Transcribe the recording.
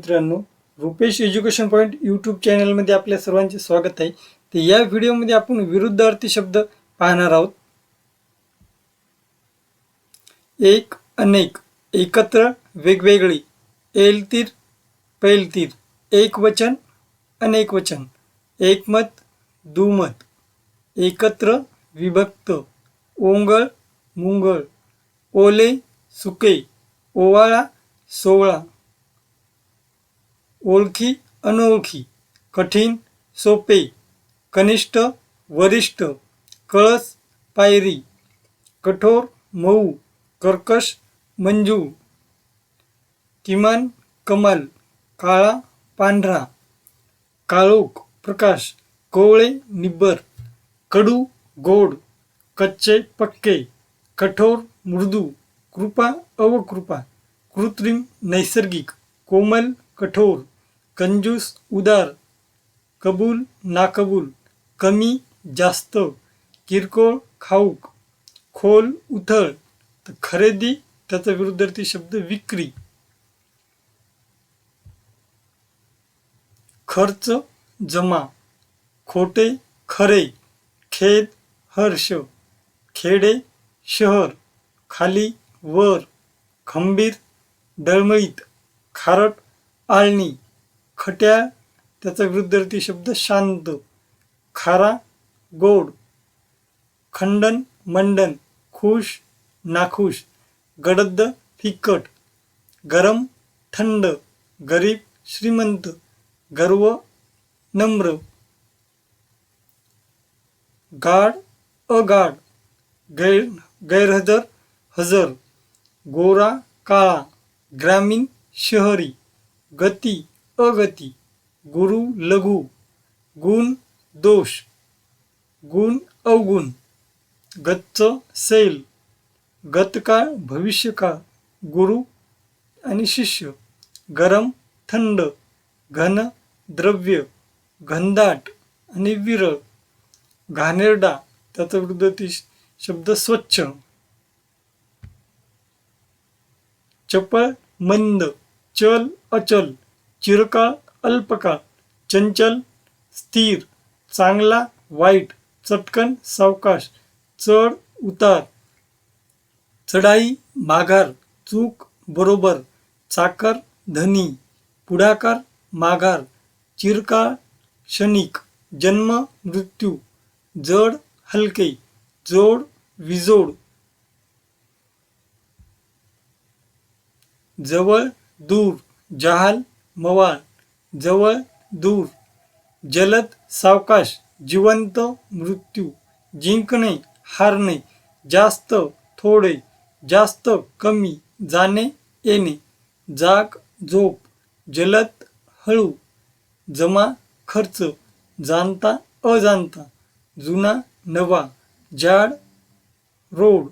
मित्रांनो Rupesh education point YouTube चॅनलमध्ये आपल्या सर्वांचे स्वागत आहे. तर या व्हिडिओमध्ये आपण विरुद्धार्थी शब्द पाहणार आहोत. एक अनेक एकत्र वेगवेगळी एलतीर पैलतीर. एक वचन अनेक वचन. एकमत दुमत. एकत्र विभक्त. ओंगळ मुंगळ. ओले सुके. ओवाळा सोवळा. ओळखी अनोळखी कठीण सोपे कनिष्ठ वरिष्ठ कळस पायरी कठोर मऊ कर्कश मंजू किमान कमाल काळा पांढरा काळोख प्रकाश कोवळे निब्बर कडू गोड कच्चे पक्के कठोर मृदू कृपा अवकृपा कृत्रिम नैसर्गिक कोमल कठोर कंजूस उदार कबूल नाकबूल कमी जास्त किरकोळ खाऊक खोल उथळ तर खरेदी त्याचा विरुद्धार्थी शब्द विक्री. खर्च जमा खोटे खरे खेद हर्ष खेडे शहर खाली वर खंबीर डळमळीत खारट आळणी. खट्या त्याचा विरुद्धार्थी शब्द शांत खारा गोड खंडन मंडन खुश नाखुश गडद फिकट गरम थंड गरीब श्रीमंत गर्व नम्र गाड अगाड गैर गैरहजर हजर गोरा काळा ग्रामीण शहरी गती अगती गुरु लघु गुण दोष गुण अवगुण गच्च सेल गतकाळ भविष्यकाळ गुरु आणि शिष्य गरम थंड घन द्रव्य घनदाट आणि विरळ घाणेरडा त्याचा विरुद्ध शब्द स्वच्छ चपळ मंद चल अचल चिरकाळ अल्पकाळ चंचल, स्थिर, चांगला, वाईट चटकन सावकाश, चढ, उतार, चढाई, माघार, चूक, बरोबर, चाकर, धनी, पुढाकार, माघार चिरकाळ क्षणिक, जन्म, मृत्यू, जड, हलके, जोड, विजोड, जवळ, दूर, जहाल मवाळ जवळ दूर जलद सावकाश जिवंत मृत्यू जिंकणे हारणे जास्त थोडे जास्त कमी जाणे येणे जाग झोप जलद हळू जमा खर्च जाणता अजाणता जुना नवा जाड रोड